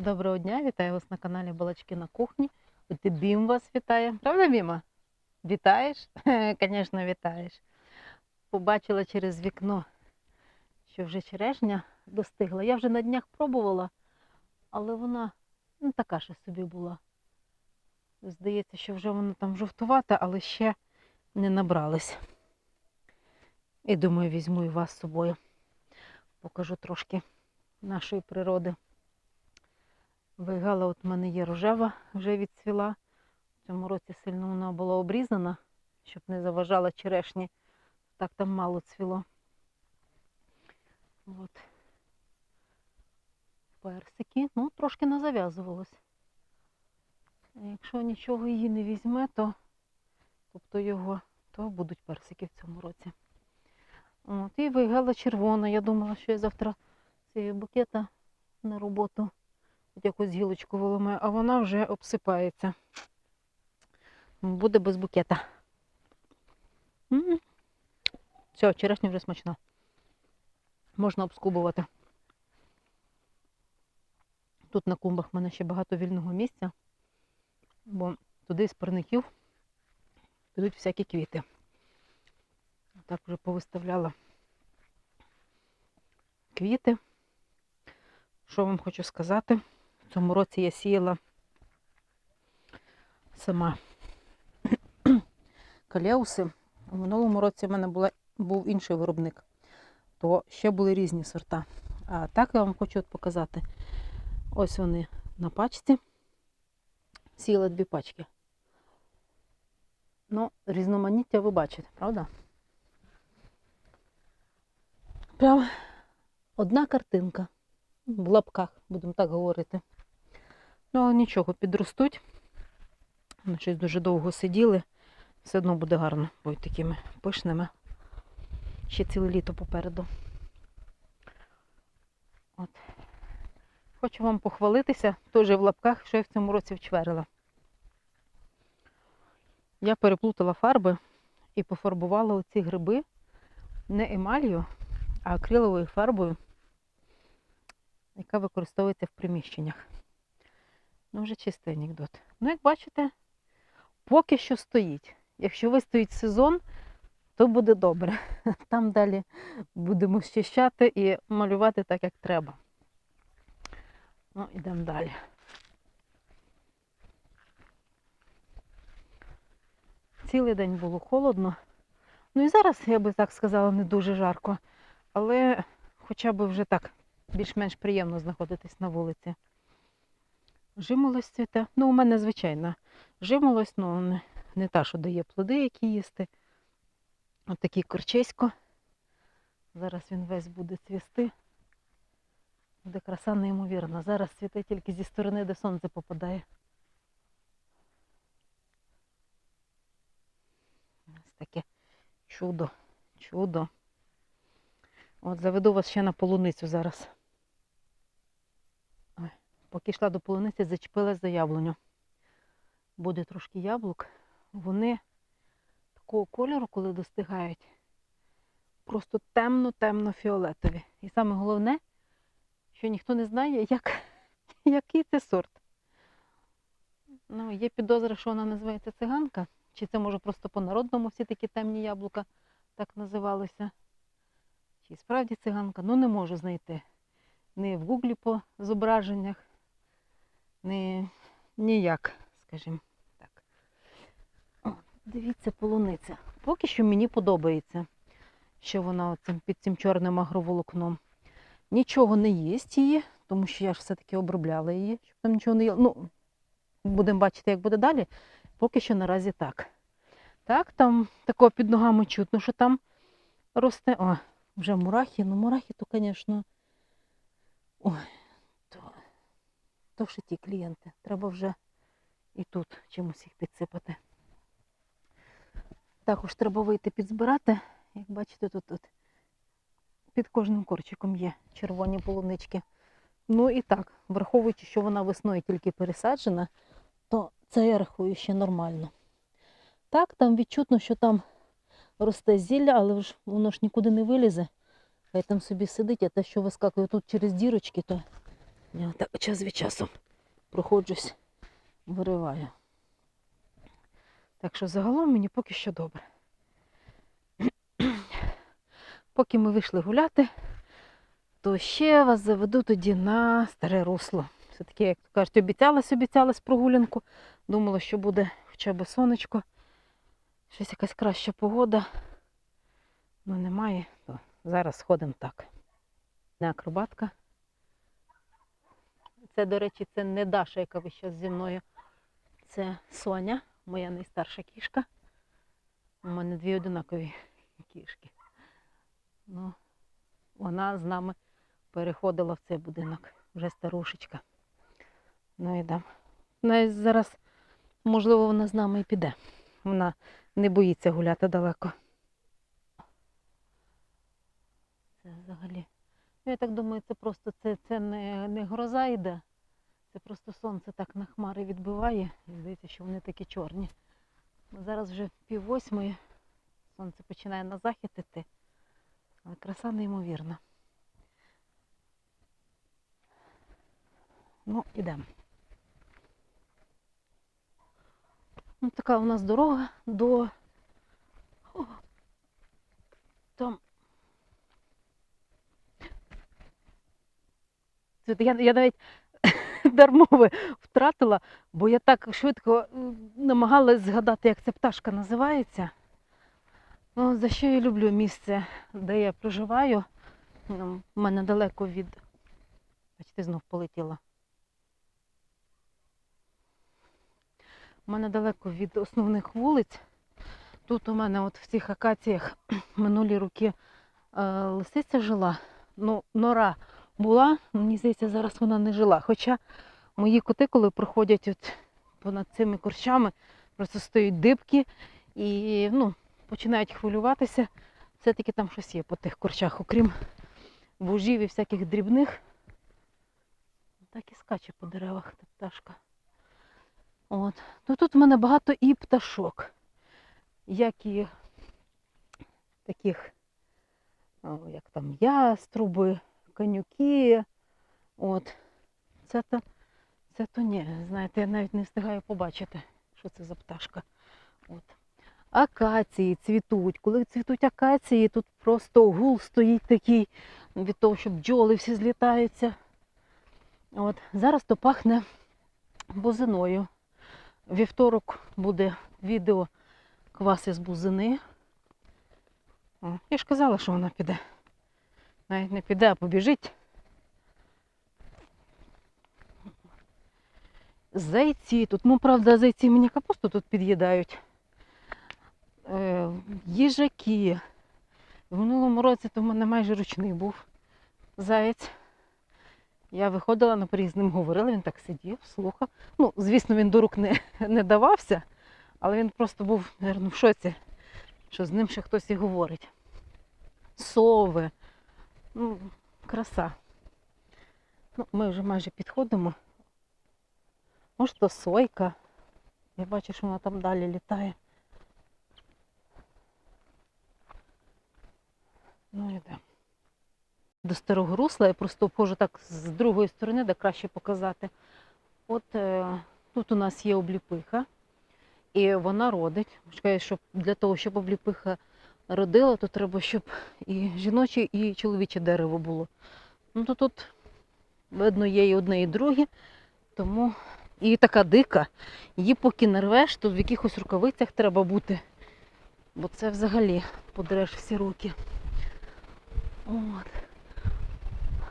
Доброго дня, вітаю вас на каналі Балачки на кухні. От Бім вас вітає. Правда, Біма? Вітаєш? Звісно, вітаєш. Побачила через вікно, що вже черешня достигла. Я вже на днях пробувала, але вона ну, така ж собі була. Здається, що вже вона там жовтувата, але ще не набралась. І думаю, візьму і вас з собою. Покажу трошки нашої природи. Вигала, от в мене є рожева, вже відцвіла. В цьому році сильно вона була обрізана, щоб не заважала черешні. Так там мало цвіло. От. Персики. Ну, трошки назав'язувалось. Якщо нічого її не візьме, то тобто його, то будуть персики в цьому році. От. І вигала червона. Я думала, що я завтра цієї букета на роботу От якусь гілочку виламаю, а вона вже обсипається. Буде без букета. Все, черешня вже смачна. Можна обскубувати. Тут на клумбах в мене ще багато вільного місця, бо туди з парників підуть всякі квіти. Так вже повиставляла квіти. Що вам хочу сказати? В цьому році я сіяла сама калеуси. У минулому році в мене була, був інший виробник, то ще були різні сорта. А так я вам хочу от показати. Ось вони на пачці. Сіяла дві пачки. Ну, різноманіття ви бачите, правда? Прям одна картинка в лапках, будемо так говорити. Ну, нічого, підростуть. Вони щось дуже довго сиділи. Все одно буде гарно, будуть такими пишними. Ще ціле літо попереду. От. Хочу вам похвалитися, теж в лапках, що я в цьому році вчверила. Я переплутала фарби і пофарбувала оці гриби не емалью, а акриловою фарбою яка використовується в приміщеннях. Ну, вже чистий анекдот. Ну, як бачите, поки що стоїть. Якщо вистоїть сезон, то буде добре. Там далі будемо щищати і малювати так, як треба. Ну, йдемо далі. Цілий день було холодно. Ну і зараз, я би так сказала, не дуже жарко. Але хоча б вже так більш-менш приємно знаходитись на вулиці. Жимолость цвіте. Ну, у мене, звичайно, жимолость, ну не, не та, що дає плоди, які їсти. Ось такий корчесько. Зараз він весь буде цвісти. Буде краса неймовірна. Зараз цвіте тільки зі сторони, де сонце попадає. Ось таке чудо, чудо. От заведу вас ще на полуницю зараз. Поки йшла до полуниці, зачепилась за яблуню. Буде трошки яблук. Вони такого кольору, коли достигають, просто темно-темно-фіолетові. І саме головне, що ніхто не знає, як, який це сорт. Ну, є підозра, що вона називається циганка. Чи це може просто по-народному всі такі темні яблука так називалися. Чи справді циганка, ну не можу знайти. Ні в гуглі по зображеннях, ні ніяк, скажімо так. О, дивіться, полуниця. Поки що мені подобається, що вона оцим, під цим чорним агроволокном. Нічого не їсть її, тому що я ж все-таки обробляла її, щоб там нічого не їла. Ну, будемо бачити, як буде далі. Поки що наразі так. Так, там такого під ногами чутно, що там росте. О, вже мурахи, ну мурахи, то, звісно, ой, то ще ті клієнти. Треба вже і тут чимось їх підсипати. Також треба вийти підзбирати. Як бачите, тут, тут під кожним корчиком є червоні полунички. Ну і так, враховуючи, що вона весною тільки пересаджена, то це я рахую ще нормально. Так, там відчутно, що там росте зілля, але ж воно ж нікуди не вилізе. Хай там собі сидить, а те, що вискакує тут через дірочки, то Я так час від часу проходжусь, вириваю. Так що загалом мені поки що добре. Поки ми вийшли гуляти, то ще вас заведу тоді на старе русло. Все-таки, як то кажуть, обіцялась, обіцялась прогулянку. Думала, що буде хоча б сонечко, щось якась краща погода. Ну немає, то зараз сходимо так. Не акробатка. Це, до речі, це не Даша, яка весь час зі мною. Це Соня, моя найстарша кішка. У мене дві одинакові кішки. Ну, вона з нами переходила в цей будинок, вже старушечка. Ну йдемо. Навіть зараз, можливо, вона з нами і піде. Вона не боїться гуляти далеко. Це взагалі. Ну, я так думаю, це просто це, це не, не гроза йде. Це просто сонце так на хмари відбиває. І здається, що вони такі чорні. Ну, Зараз вже пів восьмої. Сонце починає на захід іти. Але краса неймовірна. Ну, ідемо. Ну, така у нас дорога до. О, там. Я, я навіть дармове втратила, бо я так швидко е, намагалась згадати, як ця пташка називається. Ну, за що я люблю місце, де я проживаю. Ну, мене далеко від. Бачите, знов полетіла. У мене далеко від основних вулиць. Тут у мене от в цих акаціях минулі роки е, лисиця жила. Ну, нора була, мені здається, зараз вона не жила. Хоча мої коти, коли проходять от понад цими корчами, просто стоять дибки і ну, починають хвилюватися. Все-таки там щось є по тих корчах, окрім вужів і всяких дрібних. Так і скаче по деревах та пташка. От. Ну тут в мене багато і пташок, як і таких, о, як там яструби, конюки. От. Це то, це то ні. Знаєте, я навіть не встигаю побачити, що це за пташка. От. Акації цвітуть. Коли цвітуть акації, тут просто гул стоїть такий від того, що бджоли всі злітаються. От. Зараз то пахне бузиною. Вівторок буде відео кваси з бузини. О, я ж казала, що вона піде. Навіть не піде, а побіжить. Зайці тут, ну правда, зайці мені капусту тут під'їдають. Е, їжаки. В минулому році то в мене майже ручний був заєць. Я виходила на поріг з ним говорила, він так сидів, слухав. Ну, звісно, він до рук не, не давався, але він просто був, мабуть, в шоці, що з ним ще хтось і говорить. Сови. Ну, краса. Ну, ми вже майже підходимо. Може, то сойка. Я бачу, що вона там далі літає. Ну, йде. До старого русла я просто обходжу так з другої сторони, де краще показати. От е, тут у нас є обліпиха, і вона родить. Чекаю, щоб для того, щоб обліпиха родила, то треба, щоб і жіноче, і чоловіче дерево було. Ну то тут видно є і одне, і друге. Тому і така дика. Її поки не рвеш, то в якихось рукавицях треба бути. Бо це взагалі подреш всі руки. От.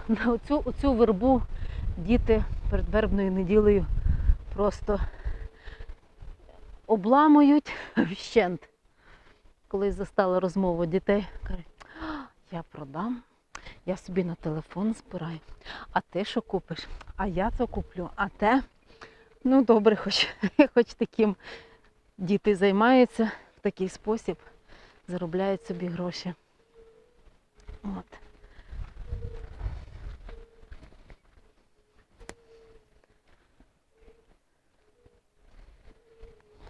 На оцю, оцю вербу діти перед вербною неділею просто обламують вщент. Колись застала розмову дітей, кажуть, я продам, я собі на телефон збираю. А ти що купиш? А я це куплю, а те. Ну добре, хоч, хоч таким діти займаються в такий спосіб, заробляють собі гроші. От.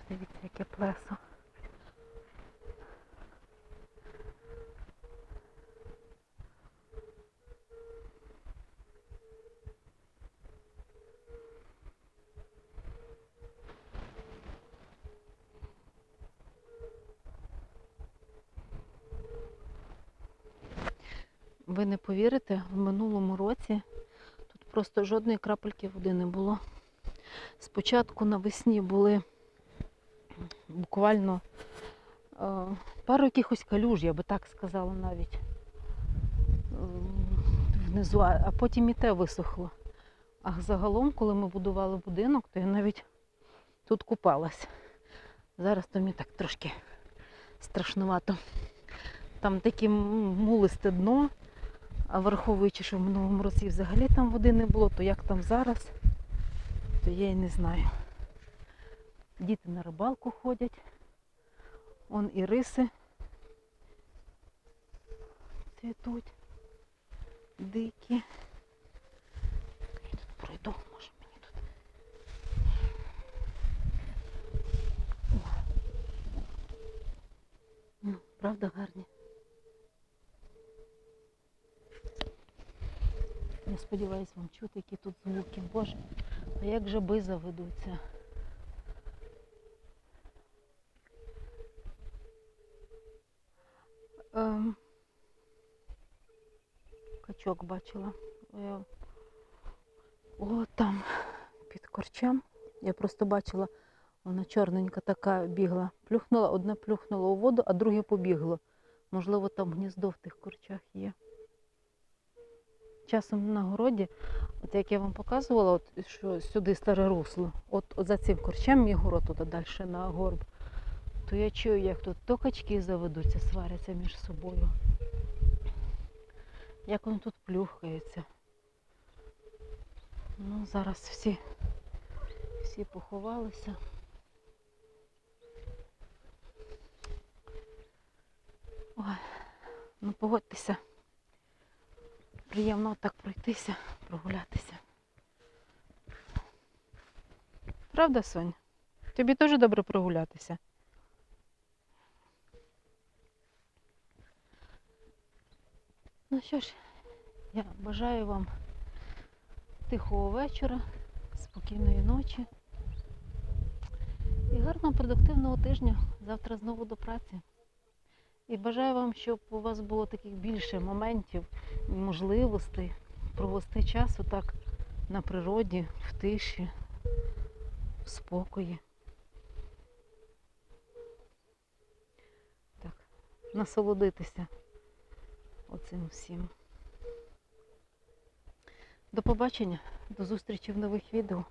Дивіться, яке плесо. Ви не повірите, в минулому році тут просто жодної крапельки води не було. Спочатку навесні були буквально е, пару якихось калюж, я би так сказала навіть. Внизу, а а потім і те висохло. А загалом, коли ми будували будинок, то я навіть тут купалась. Зараз то мені так трошки страшнувато. Там таке мулисте дно, а враховуючи, що в минулому році взагалі там води не було, то як там зараз, то я і не знаю. Діти на рибалку ходять. Он і риси цвітуть. Дикі. Я тут пройду, може мені тут. Ну, правда гарні. Сподіваюся вам чути, які тут звуки. Боже, а як жаби заведуться. Ем, качок бачила. Е, О, там під корчем. Я просто бачила, вона чорненька така бігла. Плюхнула, одне плюхнуло у воду, а друге побігло. Можливо, там гніздо в тих корчах є. Часом на городі, от як я вам показувала, от, що сюди старе русло, от, от за цим корчем мій город туди далі на горб, то я чую, як тут то качки заведуться, сваряться між собою. Як вони тут плюхаються. Ну, зараз всі, всі поховалися. Ой, ну погодьтеся. Приємно так пройтися, прогулятися. Правда, Сонь? Тобі теж добре прогулятися. Ну що ж, я бажаю вам тихого вечора, спокійної ночі і гарного продуктивного тижня. Завтра знову до праці. І бажаю вам, щоб у вас було таких більше моментів, і можливостей провести час отак на природі, в тиші, в спокої. Так, насолодитися оцим всім. До побачення, до зустрічі в нових відео.